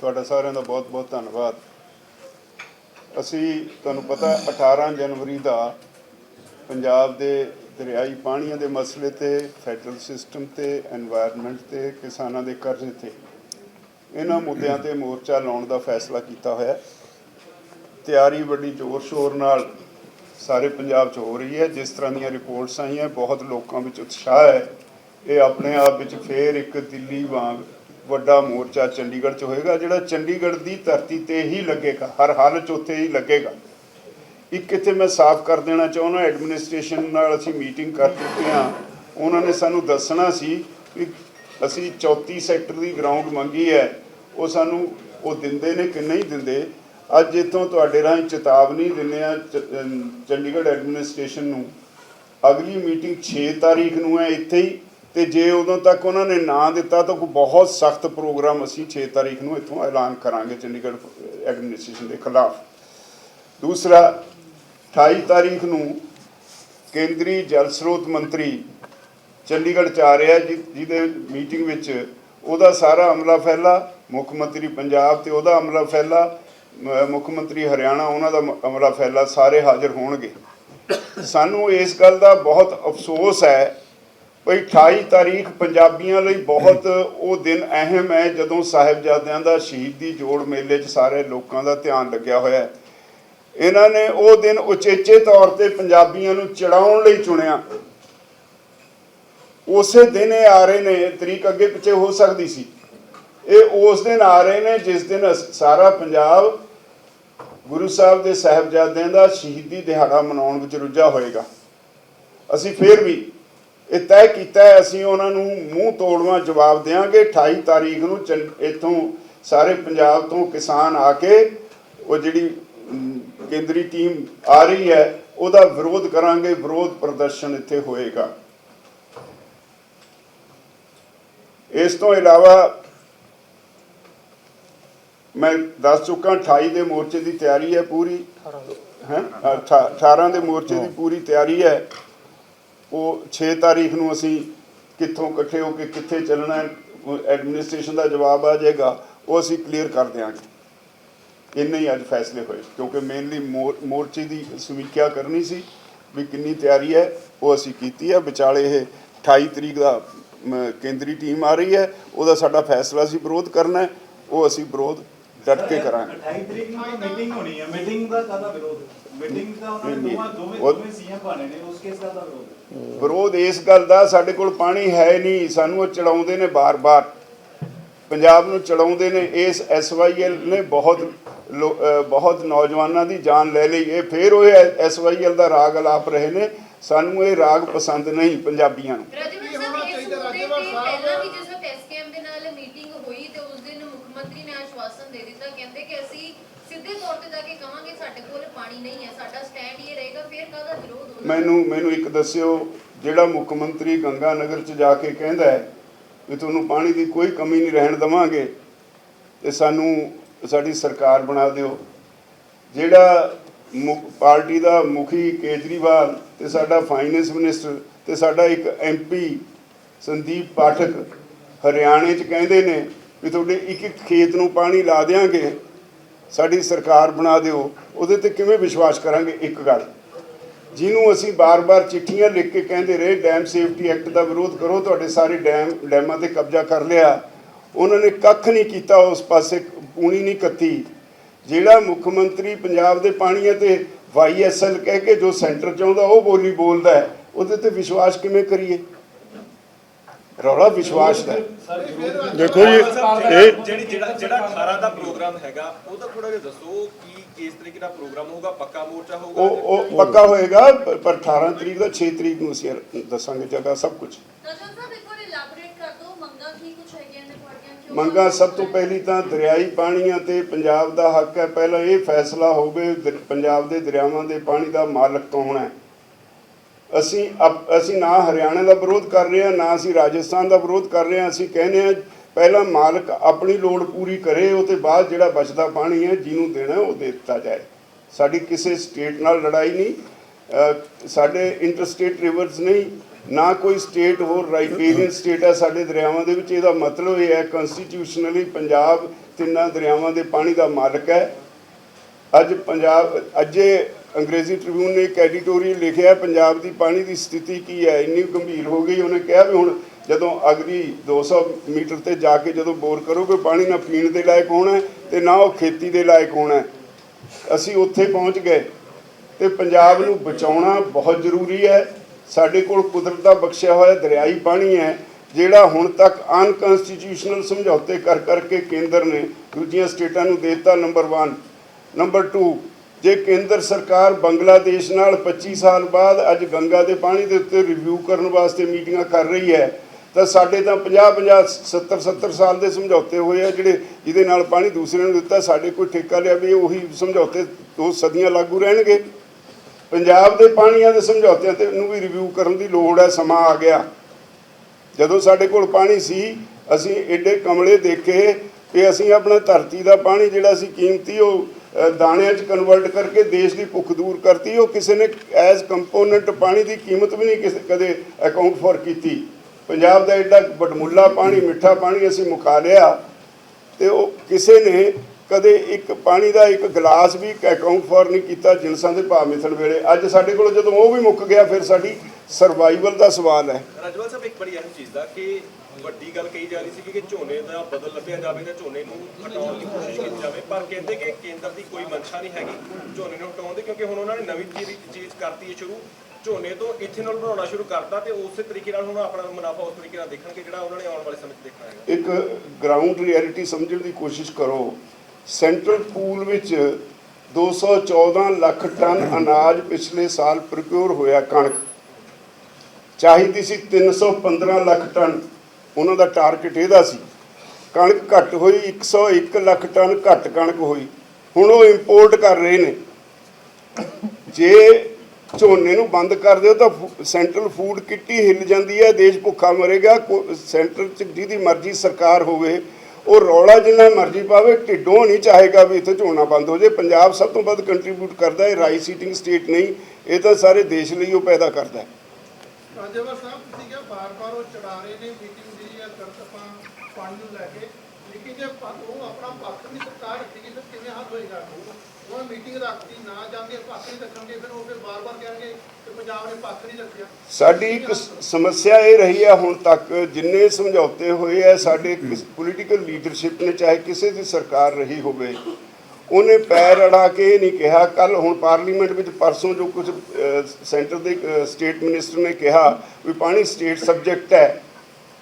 ਤੁਹਾਡਾ ਸਾਰਿਆਂ ਦਾ ਬਹੁਤ-ਬਹੁਤ ਧੰਨਵਾਦ। ਅਸੀਂ ਤੁਹਾਨੂੰ ਪਤਾ 18 ਜਨਵਰੀ ਦਾ ਪੰਜਾਬ ਦੇ ਦਰਿਆਈ ਪਾਣੀਆਂ ਦੇ ਮਸਲੇ ਤੇ, ਫੈਡਰਲ ਸਿਸਟਮ ਤੇ এনवायरमेंट ਤੇ, ਕਿਸਾਨਾਂ ਦੇ ਕਰਜ਼ੇ ਤੇ ਇਹਨਾਂ ਮੁੱਦਿਆਂ ਤੇ ਮੋਰਚਾ ਲਾਉਣ ਦਾ ਫੈਸਲਾ ਕੀਤਾ ਹੋਇਆ। ਤਿਆਰੀ ਵੱਡੀ ਜ਼ੋਰ ਸ਼ੋਰ ਨਾਲ ਸਾਰੇ ਪੰਜਾਬ 'ਚ ਹੋ ਰਹੀ ਹੈ। ਜਿਸ ਤਰ੍ਹਾਂ ਦੀਆਂ ਰਿਪੋਰਟਸ ਆਈਆਂ, ਬਹੁਤ ਲੋਕਾਂ ਵਿੱਚ ਉਤਸ਼ਾਹ ਹੈ। ਇਹ ਆਪਣੇ ਆਪ ਵਿੱਚ ਫੇਰ ਇੱਕ ਦਿੱਲੀ ਵਾਂਗ ਵੱਡਾ ਮੋਰਚਾ ਚੰਡੀਗੜ੍ਹ 'ਚ ਹੋਏਗਾ, ਜਿਹੜਾ ਚੰਡੀਗੜ੍ਹ ਦੀ ਧਰਤੀ ਤੇ ਹੀ ਲੱਗੇਗਾ, ਹਰ ਹਾਲਤ 'ਚ ਉੱਥੇ ਹੀ ਲੱਗੇਗਾ। ਇੱਕ ਇੱਥੇ ਮੈਂ ਸਾਫ਼ ਕਰ ਦੇਣਾ ਚਾਹੁੰਦਾ, ਐਡਮਿਨਿਸਟ੍ਰੇਸ਼ਨ ਨਾਲ ਅਸੀਂ ਮੀਟਿੰਗ ਕਰ ਚੁੱਕੇ ਹਾਂ। ਉਹਨਾਂ ਨੇ ਸਾਨੂੰ ਦੱਸਣਾ ਸੀ ਕਿ ਅਸੀਂ 34 ਸੈਕਟਰ ਦੀ ਗਰਾਊਂਡ ਮੰਗੀ ਹੈ, ਉਹ ਸਾਨੂੰ ਉਹ ਦਿੰਦੇ ਨੇ ਕਿ ਨਹੀਂ ਦਿੰਦੇ। ਅੱਜ ਇਥੋਂ ਤੁਹਾਡੇ ਰਾਹੀਂ ਚੇਤਾਵਨੀ ਦਿੰਦੇ ਆ ਚ- ਚੰਡੀਗੜ੍ਹ ਐਡਮਿਨਿਸਟ੍ਰੇਸ਼ਨ ਨੂੰ। ਅਗਲੀ ਮੀਟਿੰਗ 6 ਤਾਰੀਖ ਨੂੰ ਹੈ, ਇੱਥੇ ਹੀ ਤੇ ਜੇ ਉਦੋਂ ਤੱਕ ਉਹਨਾਂ ਨੇ ਨਾ ਦਿੱਤਾ ਤਾਂ ਕੋਈ ਬਹੁਤ ਸਖਤ ਪ੍ਰੋਗਰਾਮ ਅਸੀਂ 6 ਤਾਰੀਖ ਨੂੰ ਇੱਥੋਂ ਐਲਾਨ ਕਰਾਂਗੇ ਚੰਡੀਗੜ੍ਹ ਐਡਮਿਨਿਸਟ੍ਰੇਸ਼ਨ ਦੇ ਖਿਲਾਫ। ਦੂਸਰਾ 28 ਤਾਰੀਖ ਨੂੰ ਕੇਂਦਰੀ ਜਲ ਸਰੋਤ ਮੰਤਰੀ ਚੰਡੀਗੜ੍ਹ ਚ ਆ ਰਿਹਾ ਜਿ- ਜਿਹਦੇ ਮੀਟਿੰਗ ਵਿੱਚ ਉਹਦਾ ਸਾਰਾ ਅਮਲਾ ਫੈਲਾ, ਮੁੱਖ ਮੰਤਰੀ ਪੰਜਾਬ ਤੇ ਉਹਦਾ ਅਮਲਾ ਫੈਲਾ ਮੁੱਖ ਮੰਤਰੀ ਹਰਿਆਣਾ ਉਹਨਾਂ ਦਾ ਅਮਲਾ ਫੈਲਾ, ਸਾਰੇ ਹਾਜ਼ਰ ਹੋਣਗੇ। ਸਾਨੂੰ ਇਸ ਗੱਲ ਦਾ ਬਹੁਤ ਅਫਸੋਸ ਹੈ ਭਈ 28 ਤਾਰੀਖ ਪੰਜਾਬੀਆਂ ਲਈ ਬਹੁਤ ਉਹ ਦਿਨ ਅਹਿਮ ਹੈ, ਜਦੋਂ ਸਾਹਿਬਜ਼ਾਦਿਆਂ ਦਾ ਸ਼ਹੀਦੀ ਜੋੜ ਮੇਲੇ 'ਚ ਸਾਰੇ ਲੋਕਾਂ ਦਾ ਧਿਆਨ ਲੱਗਿਆ ਹੋਇਆ ਹੈ। ਇਹਨਾਂ ਨੇ ਉਹ ਦਿਨ ਉਚੇਚੇ ਤੌਰ ਤੇ ਪੰਜਾਬੀਆਂ ਨੂੰ ਚੜਾਉਣ ਲਈ ਚੁਣਿਆ। ਉਸੇ ਦਿਨ ਇਹ ਆ ਰਹੇ ਨੇ, ਤਰੀਕ ਅੱਗੇ ਪਿੱਛੇ ਹੋ ਸਕਦੀ ਸੀ। ਇਹ ਉਸ ਦਿਨ ਆ ਰਹੇ ਨੇ, ਜਿਸ ਦਿਨ ਅਸ- ਸਾਰਾ ਪੰਜਾਬ ਗੁਰੂ ਸਾਹਿਬ ਦੇ ਸਾਹਿਬਜ਼ਾਦਿਆਂ ਦਾ ਸ਼ਹੀਦੀ ਦਿਹਾੜਾ ਮਨਾਉਣ ਵਿੱਚ ਰੁੱਝਾ ਹੋਏਗਾ। ਅਸੀਂ ਫੇਰ ਵੀ ਇਹ ਤੈਅ ਕੀਤਾ ਹੈ ਅਸੀਂ ਉਹਨਾਂ ਨੂੰ ਮੂੰਹ ਤੋੜਵਾ ਜਵਾਬ ਦੇਵਾਂਗੇ 28 ਤਾਰੀਖ ਨੂੰ ਇੱਥੋਂ ਸਾਰੇ ਪੰਜਾਬ ਤੋਂ ਕਿਸਾਨ ਆ ਕੇ ਉਹ ਜਿਹੜੀ ਕੇਂਦਰੀ ਟੀਮ ਆ ਰਹੀ ਹੈ ਉਹਦਾ ਵਿਰੋਧ ਕਰਾਂਗੇ ਵਿਰੋਧ ਪ੍ਰਦਰਸ਼ਨ ਇੱਥੇ ਹੋਏਗਾ। ਇਸ ਤੋਂ ਇਲਾਵਾ ਮੈਂ ਦੱਸ ਚੁੱਕਾ 28 ਦੇ ਮੋਰਚੇ ਦੀ ਤਿਆਰੀ ਹੈ ਪੂਰੀ। ਹੈ? 18 ਦੇ ਮੋਰਚੇ ਦੀ ਪੂਰੀ ਤਿਆਰੀ ਹੈ। ਉਹ 6 ਤਾਰੀਖ ਨੂੰ ਅਸੀਂ ਕਿੱਥੋਂ ਇਕੱਠੇ ਹੋ ਕੇ ਕਿੱਥੇ ਚੱਲਣਾ ਐਡਮਿਨਿਸਟ੍ਰੇਸ਼ਨ ਦਾ ਜਵਾਬ ਆ ਜਾਏਗਾ, ਉਹ ਅਸੀਂ ਕਲੀਅਰ ਕਰ ਦਿਆਂਗੇ। ਇੰਨੇ ਹੀ ਅੱਜ ਫੈਸਲੇ ਹੋਏ, ਕਿਉਂਕਿ ਮੇਨਲੀ ਮੋਰਚੇ ਦੀ ਸਮੀਖਿਆ ਕਰਨੀ ਸੀ ਵੀ ਕਿੰਨੀ ਤਿਆਰੀ ਹੈ, ਉਹ ਅਸੀਂ ਕੀਤੀ ਹੈ। ਵਿਚਾਲੇ ਇਹ 28 ਤਰੀਕ ਦਾ ਕੇਂਦਰੀ ਟੀਮ ਆ ਰਹੀ ਹੈ, ਉਹਦਾ ਸਾਡਾ ਫੈਸਲਾ ਸੀ ਵਿਰੋਧ ਕਰਨਾ ਉਹ ਅਸੀਂ ਵਿਰੋਧ ਡਟ ਕੇ ਕਰਾਂਗੇ। 28 ਤਰੀਕ ਨੂੰ ਤਾਂ ਮੀਟਿੰਗ ਹੋਣੀ ਹੈ ਮੀਟਿੰਗ ਦਾ ਕਾਹਦਾ ਵਿਰੋਧ? ਮੀਟਿੰਗ ਦਾ ਉਹਨਾਂ ਨੇ ਨਹੀਂ, ਦੋਵਾਂ ਦੋਵੇਂ ਉਹ- ਦੋਵੇਂ ਸੀਐਮ ਪਾਣੇ ਨੇ। ਉਸ ਕੇਸ ਦਾ ਤਾਂ ਵਿਰੋਧ ਹੈ। ਵਿਰੋਧ ਇਸ ਗੱਲ ਦਾ ਸਾਡੇ ਕੋਲ ਪਾਣੀ ਹੈ ਨਹੀਂ। ਸਾਨੂੰ ਉਹ ਚੜਾਉਂਦੇ ਨੇ ਬਾਰ-ਬਾਰ। ਪੰਜਾਬ ਨੂੰ ਚੜਾਉਂਦੇ ਨੇ। ਇਸ ਐਸਵਾਈਐਲ ਨੇ ਬਹੁਤ ਬਹੁਤ ਨੌਜਵਾਨਾਂ ਦੀ ਜਾਨ ਲੈ ਲਈ। ਇਹ ਫੇਰ ਉਹ ਐਸਵਾਈਐਲ ਦਾ ਰਾਗ ਅਲਾਪ ਰਹੇ ਨੇ। ਸਾਨੂੰ ਇਹ ਰਾਗ ਪਸੰਦ ਨਹੀਂ ਪੰਜਾਬੀਆਂ ਨੂੰ ਰਾਜਵੰਤ ਸਾਹਿਬ ਇਸ ਮੁੱਦੇ ਤੇ ਪਹਿਲਾਂ ਵੀ ਜਿਸ ਵਕਤ ਐਸਕੇਐਮ ਦੇ ਨਾਲ ਮੀਟਿੰਗ ਹੋਈ ਤੇ ਉਸ ਦਿਨ ਮੁੱਖ ਮੰਤਰੀ ਨੇ ਆਸ਼ਵਾਸਨ ਦੇ ਦਿੱਤਾ। ਕਹਿੰਦੇ ਕਿ ਅਸੀਂ ਸਿੱਧੇ ਤੌਰ ਤੇ ਜਾ ਕੇ ਕਵਾਂਗੇ ਸਾਡੇ ਕੋਲ ਪਾਣੀ ਨਹੀਂ ਹੈ, ਸਾਡਾ ਸਟੈਂਡ ਇਹ ਰਹੇਗਾ, ਫਿਰ ਕਾਹਦਾ ਵਿਰੋਧ ਹੋਣਾ? ਮੈਨੂੰ ਮੈਨੂੰ ਇੱਕ ਦੱਸਿਓ, ਜਿਹੜਾ ਮੁੱਖ ਮੰਤਰੀ ਗੰਗਾ ਨਗਰ ਚ ਜਾ ਕੇ ਕਹਿੰਦਾ ਹੈ ਵੀ ਤੁਹਾਨੂੰ ਪਾਣੀ ਦੀ ਕੋਈ ਕਮੀ ਨਹੀਂ ਰਹਿਣ ਦਵਾਂਗੇ, ਤੇ ਸਾਨੂੰ ਸਾਡੀ ਸਰਕਾਰ ਬਣਾ ਦਿਓ। ਜਿਹੜਾ ਮੁੱਖ, ਪਾਰਟੀ ਦਾ ਮੁਖੀ ਕੇਜਰੀਵਾਲ ਤੇ ਸਾਡਾ ਫਾਈਨੈਂਸ ਮਿਨਿਸਟਰ ਤੇ ਸਾਡਾ ਇੱਕ ਐਮਪੀ ਸੰਦੀਪ ਪਾਠਕ ਹਰਿਆਣੇ ਚ ਕਹਿੰਦੇ ਨੇ ਵੀ ਤੁਹਾਡੇ ਇੱਕ ਇੱਕ ਖੇਤ ਨੂੰ ਪਾਣੀ ਲਾ ਦੇਾਂਗੇ ਸਾਡੀ ਸਰਕਾਰ ਬਣਾ ਦਿਓ, ਉਹਦੇ ਤੇ ਕਿਵੇਂ ਵਿਸ਼ਵਾਸ ਕਰਾਂਗੇ? ਇੱਕ ਗੱਲ। ਜਿਹਨੂੰ ਅਸੀਂ ਬਾਰ-ਬਾਰ ਚਿੱਠੀਆਂ ਲਿਖ ਕੇ ਕਹਿੰਦੇ ਰਹੇ ਡੈਮ ਸੇਫਟੀ ਐਕਟ ਦਾ ਵਿਰੋਧ ਕਰੋ, ਤੁਹਾਡੇ ਸਾਰੇ ਡੈਮ, ਡੈਮਾਂ ਤੇ ਕਬਜ਼ਾ ਕਰ ਲਿਆ। ਉਹਨਾਂ ਨੇ ਕੱਖ ਨਹੀਂ ਕੀਤਾ, ਉਸ ਪਾਸੇ ਪੂਣੀ ਨਹੀਂ ਕੱਤੀ। ਜਿਹੜਾ ਮੁੱਖ ਮੰਤਰੀ ਪੰਜਾਬ ਦੇ ਪਾਣੀਆਂ ਤੇ ਵਾਈਐਸਐਲ ਕਹਿ ਕੇ ਜੋ ਸੈਂਟਰ ਚਾਹੁੰਦਾ, ਉਹ ਬੋਲੀ ਬੋਲਦਾ ਉਹਦੇ ਤੇ ਵਿਸ਼ਵਾਸ ਕਿਵੇਂ ਕਰੀਏ? ਰੌਲਾ ਵਿਸ਼ਵਾਸ ਦਾ ਹੈ। ਦੇਖੋ ਜੀ ਇਹ ਜਿਹੜੀ ਜਿਹੜਾ ਜਿਹੜਾ 18 ਦਾ ਪ੍ਰੋਗਰਾਮ ਹੈਗਾ ਉਹਦਾ ਥੋੜਾ ਜਿਹਾ ਦੱਸੋ ਕਿ ਕਿਸ ਤਰੀਕੇ ਦਾ ਪ੍ਰੋਗਰਾਮ ਹੋਊਗਾ ਪੱਕਾ ਮੋਰਚਾ ਹੋਊਗਾ ਉਹ ਉਹ ਪੱਕਾ ਹੋਏਗਾ ਪਰ- ਪਰ 18 ਤਰੀਕ ਦਾ 6 ਤਰੀਕ ਨੂੰ ਅਸੀਂ ਦੱਸਾਂਗੇ ਜਗ੍ਹਾ ਸਭ ਕੁਝ ਰਾਜਨ ਸਾਹਿਬ ਇੱਕ ਵਾਰ ਇਲੈਬੋਰੇਟ ਕਰ ਦਿਓ ਮੰਗਾਂ ਕੀ ਕੁਛ ਹੈਗੀਆਂ ਨੇ ਤੁਹਾਡੀਆਂ ਕਿਉਂ ਮੰਗਾਂ ਸਭ ਤੋਂ ਪਹਿਲੀ ਤਾਂ ਦਰਿਆਈ ਪਾਣੀਆਂ ਤੇ ਪੰਜਾਬ ਦਾ ਹੱਕ ਹੈ। ਪਹਿਲਾਂ ਇਹ ਫੈਸਲਾ ਹੋਵੇ ਦਰ- ਪੰਜਾਬ ਦੇ ਦਰਿਆਵਾਂ ਦੇ ਪਾਣੀ ਦਾ ਮਾਲਕ ਕੌਣ ਹੈ? ਅਸੀਂ ਅਪ- ਅਸੀਂ ਨਾ ਹਰਿਆਣਾ ਦਾ ਵਿਰੋਧ ਕਰ ਰਹੇ ਹਾਂ, ਨਾ ਅਸੀਂ ਰਾਜਸਥਾਨ ਦਾ ਵਿਰੋਧ ਕਰ ਰਹੇ ਹਾਂ। ਅਸੀਂ ਕਹਿੰਦੇ ਹਾਂ, ਪਹਿਲਾਂ ਮਾਲਕ ਆਪਣੀ ਲੋੜ ਪੂਰੀ ਕਰੇ ਉਹ ਤੇ ਬਾਅਦ ਜਿਹੜਾ ਬਚਦਾ ਪਾਣੀ ਹੈ, ਜਿਹਨੂੰ ਦੇਣਾ ਉਹ ਦੇ ਦਿੱਤਾ ਜਾਏ। ਸਾਡੀ ਕਿਸੇ ਸਟੇਟ ਨਾਲ ਲੜਾਈ ਨਹੀਂ। ਸਾਡੇ ਇੰਟਰਸਟੇਟ ਰਿਵਰਸ ਨਹੀਂ। ਨਾ ਕੋਈ ਸਟੇਟ ਹੋਰ ਰਾਈਪੇਰੀਅਨ ਸਟੇਟ ਹੈ ਸਾਡੇ ਦਰਿਆਵਾਂ ਦੇ ਵਿੱਚ। ਇਹਦਾ ਮਤਲਬ ਇਹ ਹੈ ਕਨਸਟੀਟਿਊਸ਼ਨਲੀ ਪੰਜਾਬ ਤਿੰਨਾਂ ਦਰਿਆਵਾਂ ਦੇ ਪਾਣੀ ਦਾ ਮਾਲਕ ਹੈ। ਅੱਜ ਪੰਜਾਬ, ਅੱਜੇ ਅੰਗਰੇਜ਼ੀ ਟ੍ਰਿਬਿਊਨ ਨੇ ਇੱਕ ਐਡੀਟੋਰੀਅਲ ਲਿਖਿਆ, ਪੰਜਾਬ ਦੀ ਪਾਣੀ ਦੀ ਸਥਿਤੀ ਕੀ ਹੈ? ਇੰਨੀ ਗੰਭੀਰ ਹੋ ਗਈ, ਉਹਨੇ ਕਿਹਾ ਵੀ ਹੁਣ ਜਦੋਂ ਅਗਲੀ 200 ਮੀਟਰ ਤੇ ਜਾ ਕੇ ਜਦੋਂ ਬੋਰ ਕਰੋਗੇ, ਪਾਣੀ ਨਾ ਪੀਣ ਦੇ ਲਾਇਕ ਹੋਣਾ ਹੈ ਤੇ ਨਾ ਉਹ ਖੇਤੀ ਦੇ ਲਾਇਕ ਹੋਣਾ ਹੈ। ਅਸੀਂ ਉੱਥੇ ਪਹੁੰਚ ਗਏ ਤੇ ਪੰਜਾਬ ਨੂੰ ਬਚਾਉਣਾ ਬਹੁਤ ਜ਼ਰੂਰੀ ਹੈ। ਸਾਡੇ ਕੋਲ ਕੁਦਰਤ ਦਾ ਬਖਸ਼ਿਆ ਹੋਇਆ ਦਰਿਆਈ ਪਾਣੀ ਹੈ, ਜਿਹੜਾ ਹੁਣ ਤੱਕ ਅਨਕਨਸਟੀਟਿਊਸ਼ਨਲ ਸਮਝੌਤੇ ਕਰ ਕਰਕੇ ਕੇਂਦਰ ਨੇ ਦੂਜੀਆਂ ਸਟੇਟਾਂ ਨੂੰ ਦੇਤਾ ਨੰਬਰ 1 ਨੰਬਰ 2 ਜੇ ਕੇਂਦਰ ਸਰਕਾਰ ਬੰਗਲਾਦੇਸ਼ ਨਾਲ 25 ਸਾਲ ਬਾਅਦ ਅੱਜ ਗੰਗਾ ਦੇ ਪਾਣੀ ਦੇ ਉੱਤੇ ਰਿਵਿਊ ਕਰਨ ਵਾਸਤੇ ਮੀਟਿੰਗਾਂ ਕਰ ਰਹੀ ਹੈ, ਤਾਂ ਸਾਡੇ ਤਾਂ 50 50 70 70 ਸਾਲ ਦੇ ਸਮਝੌਤੇ ਹੋਏ ਆ ਜਿਹੜੇ ਜਿਹਦੇ ਨਾਲ ਪਾਣੀ ਦੂਸਰੇ ਨੂੰ ਦਿੱਤਾ, ਸਾਡੇ ਕੋਈ ਠੇਕਾ ਲਿਆ ਵੀ ਉਹੀ ਸਮਝੌਤੇ ਦੋ ਸਦੀਆਂ ਲਾਗੂ ਰਹਿਣਗੇ। ਪੰਜਾਬ ਦੇ ਪਾਣੀਆਂ ਦੇ ਸਮਝੌਤਿਆਂ ਤੇ ਨੂੰ ਵੀ ਰਿਵਿਊ ਕਰਨ ਦੀ ਲੋੜ ਹੈ, ਸਮਾਂ ਆ ਗਿਆ। ਜਦੋਂ ਸਾਡੇ ਕੋਲ ਪਾਣੀ ਸੀ, ਅਸੀਂ ਏਡੇ ਕਮਲੇ ਦੇਖੇ ਕਿ ਅਸੀਂ ਆਪਣਾ ਧਰਤੀ ਦਾ ਪਾਣੀ ਜਿਹੜਾ ਸੀ, ਕੀਮਤੀ ਉਹ ਦਾਣਿਆਂ 'ਚ ਕਨਵਰਟ ਕਰਕੇ ਦੇਸ਼ ਦੀ ਭੁੱਖ ਦੂਰ ਕਰਤੀ। ਉਹ ਕਿਸੇ ਨੇ ਐਜ਼ ਕੰਪੋਨੈਂਟ ਪਾਣੀ ਦੀ ਕੀਮਤ ਵੀ ਨਹੀਂ ਕਿਸੇ ਕਦੇ ਅਕਾਊਂਟ ਫॉर ਕੀਤੀ। ਪੰਜਾਬ ਦਾ ਐਡਾ ਬਟਮੁੱਲਾ ਪਾਣੀ, ਮਿੱਠਾ ਪਾਣੀ ਅਸੀਂ ਮੁਕਾ ਲਿਆ। ਤੇ ਉਹ ਕਿਸੇ ਨੇ ਕਦੇ ਇੱਕ ਪਾਣੀ ਦਾ ਇੱਕ ਗਲਾਸ ਵੀ ਅਕਾਊਂਟ ਫॉर ਨਹੀਂ ਕੀਤਾ, ਜਿਨਸਾਂ ਦੇ ਭਾਅ ਮਿਥਣ ਵੇਲੇ। ਅੱਜ ਸਾਡੇ ਕੋਲ ਜਦੋਂ ਉਹ ਵੀ ਮੁੱਕ ਗਿਆ, ਫਿਰ ਸਾਡੀ ਸਰਵਾਈਵਲ ਦਾ ਸਵਾਲ ਹੈ। ਰਾਜਵਾਲ ਸਾਹਿਬ ਇੱਕ ਬੜੀ ਅਹਿਮ ਚੀਜ਼ ਦਾ ਕਿ ਵੱਡੀ ਗੱਲ ਕਹੀ ਜਾ ਰਹੀ ਸੀ ਕਿ ਝੋਨੇ ਦਾ ਬਦਲ ਲੱਭਿਆ ਜਾਵੇ ਤੇ ਝੋਨੇ ਨੂੰ ਹਟਾਉਣ ਦੀ ਕੋਸ਼ਿਸ਼ ਕੀਤੀ ਜਾਵੇ ਪਰ ਕਹਿੰਦੇ ਕਿ ਕੇਂਦਰ ਦੀ ਕੋਈ ਮਨਸ਼ਾ ਨਹੀਂ ਹੈਗੀ ਝੋਨੇ ਨੂੰ ਹਟਾਉਣ ਦੀ ਕਿਉਂਕਿ ਹੁਣ ਉਹਨਾਂ ਨੇ ਨਵੀਂ ਚੀਜ਼ ਚੀਜ਼ ਕਰਤੀ ਹੈ ਸ਼ੁਰੂ। ਝੋਨੇ ਤੋਂ ਇਥੇਨੋਲ ਬਣਾਉਣਾ ਸ਼ੁਰੂ ਕਰਤਾ ਤੇ ਉਸੇ ਤਰੀਕੇ ਨਾਲ ਹੁਣ ਆਪਣਾ ਮੁਨਾਫਾ ਉਸ ਤਰੀਕੇ ਨਾਲ ਦੇਖਣਗੇ ਜਿਹੜਾ ਉਹਨਾਂ ਨੇ ਆਉਣ ਵਾਲੇ ਸਮੇਂ 'ਚ ਦੇਖਣਾ ਹੈਗਾ। ਇੱਕ ਗਰਾਊਂਡ ਰਿਐਲਿਟੀ ਸਮਝਣ ਦੀ ਕੋਸ਼ਿਸ਼ ਕਰੋ। ਸੈਂਟਰਲ ਪੂਲ ਵਿੱਚ 214 ਲੱਖ ਟਨ ਅਨਾਜ ਪਿਛਲੇ ਸਾਲ ਪ੍ਰਕਿਉਰ ਹੋਇਆ ਕਣਕ। ਚਾਹੀਦੀ ਸੀ 315 ਲੱਖ ਟਨ। ਉਹਨਾਂ ਦਾ ਟਾਰਗੇਟ ਇਹਦਾ ਸੀ। ਕਣਕ ਘੱਟ ਹੋਈ 101 ਲੱਖ ਟਨ ਘੱਟ ਕਣਕ ਹੋਈ। ਹੁਣ ਉਹ ਇੰਪੋਰਟ ਕਰ ਰਹੇ ਨੇ। ਜੇ ਝੋਨੇ ਨੂੰ ਬੰਦ ਕਰ ਦਿਓ ਤਾਂ ਫੂ- ਸੈਂਟਰਲ ਫੂਡ ਕਿੱਟੀ ਹਿੱਲ ਜਾਂਦੀ ਹੈ, ਦੇਸ਼ ਭੁੱਖਾ ਮਰੇਗਾ, ਕੋ- ਸੈਂਟਰ ਚ ਜਿਹਦੀ ਮਰਜ਼ੀ ਸਰਕਾਰ ਹੋਵੇ, ਉਹ ਰੌਲਾ ਜਿੰਨਾ ਮਰਜ਼ੀ ਪਾਵੇ, ਢਿੱਡੋਂ ਨਹੀਂ ਚਾਹੇਗਾ ਵੀ ਇੱਥੇ ਝੋਨਾ ਬੰਦ ਹੋ ਜੇ ਪੰਜਾਬ ਸਭ ਤੋਂ ਵੱਧ ਕੰਟਰੀਬਿਊਟ ਕਰਦਾ ਹੈ ਰਾਈ ਸੀਟਿੰਗ ਸਟੇਟ ਨਹੀਂ, ਇਹ ਤਾਂ ਸਾਰੇ ਦੇਸ਼ ਲਈ ਉਹ ਪੈਦਾ ਕਰਦਾ ਹੈ। ਰਾਜੇਵਰ ਸਾਹਿਬ ਤੁਸੀਂ ਕਿਹਾ ਬਾਰ-ਬਾਰ ਉਹ ਚੜਾ ਰਹੇ ਨੇ ਮੀਟਿੰਗ ਦੀ ਜਾਂ ਕਰਤ ਆਪਾਂ ਪਾਣੀ ਨੂੰ ਲੈ ਕੇ। ਲੇਕਿਨ ਜੇ ਪ- ਉਹ ਆਪਣਾ ਪੱਖ ਨਹੀਂ ਸਰਕਾਰ ਰੱਖੇਗੀ ਫਿਰ ਕਿਵੇਂ ਹੱਲ ਹੋਏਗਾ? ਉਹ ਮੀਟਿੰਗ ਰੱਖਦੀ ਨਾ ਜਾਂਦੇ ਪੱਖ ਨਹੀਂ ਰੱਖਣਗੇ ਫਿਰ ਉਹ ਫਿਰ ਬਾਰ-ਬਾਰ ਕਹਿਣਗੇ ਕਿ ਪੰਜਾਬ ਨੇ ਪੱਖ ਨਹੀਂ ਰੱਖਿਆ। ਸਾਡੀ ਇੱਕ ਸਮੱਸਿਆ ਇਹ ਰਹੀ ਹੈ ਹੁਣ ਤੱਕ ਜਿੰਨੇ ਸਮਝੌਤੇ ਹੋਏ ਆ ਸਾਡੇ ਪੋਲੀਟੀਕਲ ਲੀਡਰਸ਼ਿਪ ਨੇ ਚਾਹੇ ਕਿਸੇ ਦੀ ਸਰਕਾਰ ਰਹੀ ਹੋਵੇ ਉਹਨੇ ਪੈਰ ਅੜਾ ਕੇ ਨਹੀਂ ਕਿਹਾ। ਕੱਲ ਹੁਣ ਪਾਰਲੀਮੈਂਟ ਵਿੱਚ ਪਰਸੋਂ ਜੋ ਕੁਝ ਸੈਂਟਰ ਦੇ ਸਟੇਟ ਮਿਨਿਸਟਰ ਨੇ ਕਿਹਾ ਵੀ ਪਾਣੀ ਸਟੇਟ ਸਬਜੈਕਟ ਹੈ।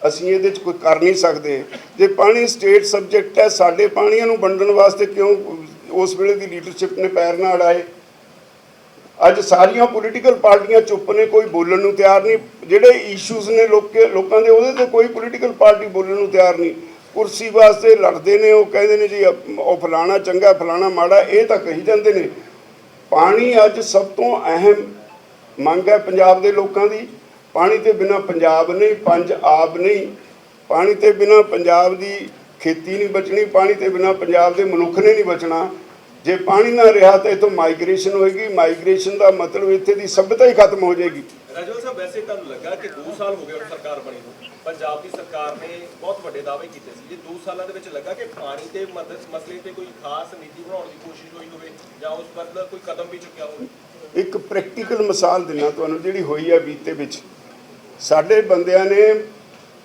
ਅਸੀਂ ਇਹਦੇ 'ਚ ਕੋਈ ਕਰ ਨਹੀਂ ਸਕਦੇ। ਜੇ ਪਾਣੀ ਸਟੇਟ ਸਬਜੈਕਟ ਹੈ, ਸਾਡੇ ਪਾਣੀਆਂ ਨੂੰ ਵੰਡਣ ਵਾਸਤੇ ਕਿਉਂ ਉਸ ਵੇਲੇ ਦੀ ਲੀਡਰਸ਼ਿਪ ਨੇ ਪੈਰ ਨਾ ਅੜਾਏ? ਅੱਜ ਸਾਰੀਆਂ ਪੋਲੀਟੀਕਲ ਪਾਰਟੀਆਂ ਚੁੱਪ ਨੇ, ਕੋਈ ਬੋਲਣ ਨੂੰ ਤਿਆਰ ਨਹੀਂ। ਜਿਹੜੇ ਇਸ਼ੂਜ਼ ਨੇ ਲੋਕਾਂ ਦੇ, ਉਹਦੇ ਤੇ ਕੋਈ ਪੋਲੀਟੀਕਲ ਪਾਰਟੀ ਬੋਲਣ ਨੂੰ ਤਿਆਰ ਨਹੀਂ। ਕੁਰਸੀ ਵਾਸਤੇ ਲੜਦੇ ਨੇ, ਉਹ ਕਹਿੰਦੇ ਨੇ ਜੀ ਉਹ ਫਲਾਣਾ ਚੰਗਾ, ਫਲਾਣਾ ਮਾੜਾ, ਇਹ ਤਾਂ ਕਹੀ ਜਾਂਦੇ ਨੇ। ਪਾਣੀ ਅੱਜ ਸਭ ਤੋਂ ਅਹਿਮ ਮੰਗ ਹੈ ਪੰਜਾਬ ਦੇ ਲੋਕਾਂ ਦੀ। ਪਾਣੀ ਤੇ ਬਿਨਾ ਪੰਜਾਬ ਨਹੀਂ, ਪੰਜ ਆਬ ਨਹੀਂ। ਪਾਣੀ ਤੇ ਬਿਨਾ ਪੰਜਾਬ ਦੀ ਖੇਤੀ ਨਹੀਂ ਬਚਣੀ, ਪਾਣੀ ਤੇ ਬਿਨਾ ਪੰਜਾਬ ਦੇ ਮਨੁੱਖ ਨੇ ਨਹੀਂ ਬਚਣਾ। ਜੇ ਪਾਣੀ ਨਾ ਰਿਹਾ ਤਾਂ ਇਥੋਂ ਮਾਈਗ੍ਰੇਸ਼ਨ ਹੋਏਗੀ। ਮਾਈਗ੍ਰੇਸ਼ਨ ਦਾ ਮਤਲਬ ਇੱਥੇ ਦੀ ਸਭ్యਤਾ ਹੀ ਖਤਮ ਹੋ ਜਾਏਗੀ। ਰਾਜਵਾਲ ਸਾਹਿਬ, ਵੈਸੇ ਤੁਹਾਨੂੰ ਲੱਗਾ ਕਿ 2 ਸਾਲ ਹੋ ਗਏ ਸਰਕਾਰ ਬਣੀ ਨੂੰ? ਪੰਜਾਬ ਦੀ ਸਰਕਾਰ ਨੇ ਬਹੁਤ ਵੱਡੇ ਦਾਅਵੇ ਕੀਤੇ ਸੀ ਜੇ 2 ਸਾਲਾਂ ਦੇ ਵਿੱਚ ਲੱਗਾ ਕਿ ਪਾਣੀ ਤੇ ਮਸਲੇ ਤੇ ਕੋਈ ਖਾਸ ਨੀਤੀ ਬਣਾਉਣ ਦੀ ਕੋਸ਼ਿਸ਼ ਹੋਈ ਹੋਵੇ ਜਾਂ ਉਸ ਪਰ ਕੋਈ ਕਦਮ ਵੀ ਚੁੱਕਿਆ ਹੋਵੇ। ਇੱਕ ਪ੍ਰੈਕਟੀਕਲ ਮਿਸਾਲ ਦਿਨਾ ਤੁਹਾਨੂੰ ਜਿਹੜੀ ਹੋਈ ਹੈ ਬੀਤੇ ਵਿੱਚ। ਸਾਡੇ ਬੰਦਿਆਂ ਨੇ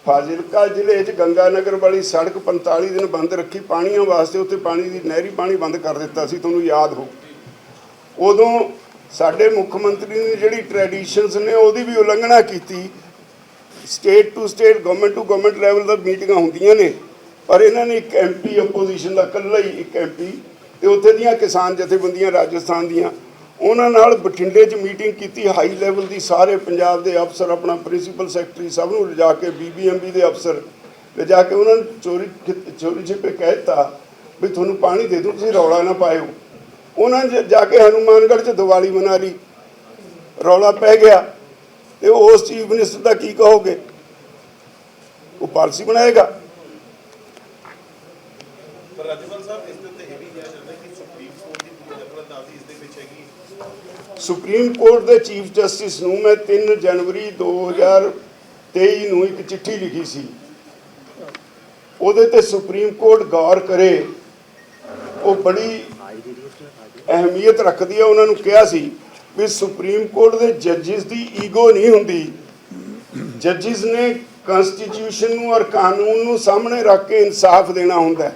ਫਾਜ਼ਿਲਕਾ ਜ਼ਿਲ੍ਹੇ 'ਚ ਗੰਗਾਨਗਰ ਵਾਲੀ ਸੜਕ 45 ਦਿਨ ਬੰਦ ਰੱਖੀ, ਪਾਣੀਆਂ ਵਾਸਤੇ ਉੱਥੇ ਪਾਣੀ ਦੀ, ਨਹਿਰੀ ਪਾਣੀ ਬੰਦ ਕਰ ਦਿੱਤਾ ਸੀ, ਤੁਹਾਨੂੰ ਯਾਦ ਹੋ। ਉਦੋਂ ਸਾਡੇ ਮੁੱਖ ਮੰਤਰੀ ਨੇ ਜਿਹੜੀ ਟ੍ਰੈਡੀਸ਼ਨਸ ਨੇ ਉਹਦੀ ਵੀ ਉਲੰਘਣਾ ਕੀਤੀ state to state government to government level ਦਾ ਮੀਟਿੰਗਾਂ ਹੁੰਦੀਆਂ ਨੇ। ਪਰ ਇਹਨਾਂ ਨੇ ਇੱਕ ਐਮਪੀ ਆਪੋਜੀਸ਼ਨ ਦਾ ਇਕੱਲਾ ਹੀ ਇੱਕ ਐਮਪੀ ਤੇ ਉੱਥੇ ਦੀਆਂ ਕਿਸਾਨ ਜਥੇਬੰਦੀਆਂ ਰਾਜਸਥਾਨ ਦੀਆਂ, ਉਹਨਾਂ ਨਾਲ ਬਠਿੰਡੇ 'ਚ ਮੀਟਿੰਗ ਕੀਤੀ। ਹਾਈ ਲੈਵਲ ਦੀ ਸਾਰੇ ਪੰਜਾਬ ਦੇ ਅਫਸਰ, ਆਪਣਾ ਪ੍ਰਿੰਸੀਪਲ ਸੈਕਟਰੀ ਸਭ ਨੂੰ ਲਿਜਾ ਕੇ ਬੀਬੀਐਮਬੀ ਦੇ ਅਫਸਰ ਲਿਜਾ ਕੇ ਉਹਨਾਂ ਨੂੰ ਚੋਰੀ ਖਿ- ਚੋਰੀ ਛਿਪੇ ਕਹਿ ਦਿੱਤਾ ਵੀ ਤੁਹਾਨੂੰ ਪਾਣੀ ਦੇ ਦੂੰ ਤੁਸੀਂ ਰੌਲਾ ਨਾ ਪਾਇਓ। ਉਹਨਾਂ ਜਾ ਕੇ ਹਨੂਮਾਨਗੜ੍ਹ 'ਚ ਦੀਵਾਲੀ ਮਨਾ ਲਈ। ਰੌਲਾ ਪੈ ਗਿਆ। ਤੇ ਉਸ ਚੀਫ ਮਿਨਿਸਟਰ ਦਾ ਕੀ ਕਹੋਗੇ? ਉਹ ਪਾਲਿਸੀ ਬਣਾਏਗਾ? ਪਰ ਰਾਜਪਾਲ ਸਾਹਿਬ ਇਸ ਦੇ ਉੱਤੇ ਇਹ ਵੀ ਕਿਹਾ ਜਾਂਦਾ ਕਿ ਸੁਪਰੀਮ ਕੋਰਟ ਦੀ ਪੂਰੀ ਦਖਲਅੰਦਾਜ਼ੀ ਇਸ ਦੇ ਵਿੱਚ ਹੈਗੀ ਸੁਪਰੀਮ ਕੋਰਟ ਦੇ ਚੀਫ ਜਸਟਿਸ ਨੂੰ ਮੈਂ 3 ਜਨਵਰੀ 2023 ਨੂੰ ਇੱਕ ਚਿੱਠੀ ਲਿਖੀ ਸੀ। ਉਹਦੇ ਤੇ ਸੁਪਰੀਮ ਕੋਰਟ ਗੌਰ ਕਰੇ। ਉਹ ਬੜੀ ਅਹਿਮੀਅਤ ਰੱਖਦੀ ਹੈ ਉਹਨਾਂ ਨੂੰ ਕਿਹਾ ਸੀ। ਵੀ ਸੁਪਰੀਮ ਕੋਰਟ ਦੇ ਜੱਜਿਸ ਦੀ ਈਗੋ ਨਹੀਂ ਹੁੰਦੀ। ਜੱਜਿਸ ਨੇ ਕਨਸਟੀਟਿਊਸ਼ਨ ਨੂੰ ਔਰ ਕਾਨੂੰਨ ਨੂੰ ਸਾਹਮਣੇ ਰੱਖ ਕੇ ਇਨਸਾਫ ਦੇਣਾ ਹੁੰਦਾ ਹੈ।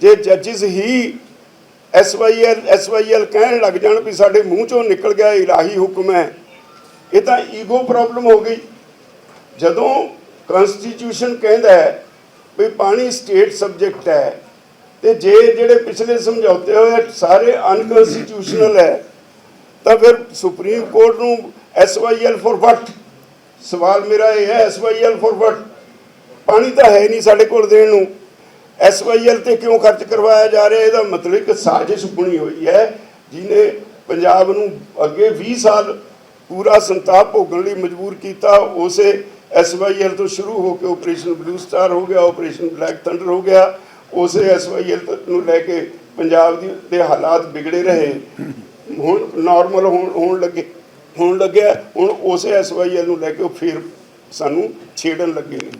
ਜੇ ਜੱਜਿਸ ਹੀ ਐਸਵਾਈਐਲ ਐਸਵਾਈਐਲ ਕਹਿਣ ਲੱਗ ਜਾਣ ਵੀ ਸਾਡੇ ਮੂੰਹ ਚੋਂ ਨਿਕਲ ਗਿਆ ਇਲਾਹੀ ਹੁਕਮ ਹੈ, ਇਹ ਤਾਂ ਈਗੋ ਪ੍ਰੋਬਲਮ ਹੋ ਗਈ। ਜਦੋਂ ਕਨਸਟੀਟਿਊਸ਼ਨ ਕਹਿੰਦਾ ਹੈ ਵੀ ਪਾਣੀ ਸਟੇਟ ਸਬਜੈਕਟ ਹੈ, ਤੇ ਜੇ ਜਿਹੜੇ ਪਿਛਲੇ ਸਮਝੌਤੇ ਹੋਏ ਸਾਰੇ ਅਨਕਨਸਟੀਟਿਊਸ਼ਨਲ ਹੈ ਤਾਂ ਫਿਰ ਸੁਪਰੀਮ ਕੋਰਟ ਨੂੰ ਐਸਵਾਈਐਲ ਫॉर ਵਟ ਸਵਾਲ ਮੇਰਾ ਇਹ ਹੈ ਐਸਵਾਈਐਲ ਫॉर ਵਟ ਪਾਣੀ ਤਾਂ ਹੈ ਨਹੀਂ ਸਾਡੇ ਕੋਲ ਦੇਣ ਨੂੰ। ਐਸਵਾਈਐਲ ਤੇ ਕਿਉਂ ਖਰਚ ਕਰਵਾਇਆ ਜਾ ਰਿਹਾ? ਇਹਦਾ ਮਤਲਬ ਇੱਕ ਸਾਜ਼ਿਸ਼ ਬਣੀ ਹੋਈ ਹੈ, ਜਿਹਨੇ ਪੰਜਾਬ ਨੂੰ ਅੱਗੇ 20 ਸਾਲ ਪੂਰਾ ਸੰਤਾਪ ਭੋਗਣ ਲਈ ਮਜਬੂਰ ਕੀਤਾ। ਉਸੇ ਐਸਵਾਈਐਲ ਤੋਂ ਸ਼ੁਰੂ ਹੋ ਕੇ ਆਪਰੇਸ਼ਨ ਬਲੂ ਸਟਾਰ ਹੋ ਗਿਆ ਆਪਰੇਸ਼ਨ ਬਲੈਕ ਥੰਡਰ ਹੋ ਗਿਆ। ਉਸੇ ਐਸਵਾਈਐਲ ਨੂੰ ਲੈ ਕੇ ਪੰਜਾਬ ਦੀ ਦੇ ਹਾਲਾਤ ਵਿਗੜੇ ਰਹੇ। ਹੁਣ ਨਾਰਮਲ ਹੋਣ ਹੋਣ ਲੱਗੇ। ਹੋਣ ਲੱਗਿਆ, ਹੁਣ ਉਸੇ ਐਸਵਾਈਐਲ ਨੂੰ ਲੈ ਕੇ ਉਹ ਫਿਰ ਸਾਨੂੰ ਛੇੜਨ ਲੱਗੇ ਨੇ।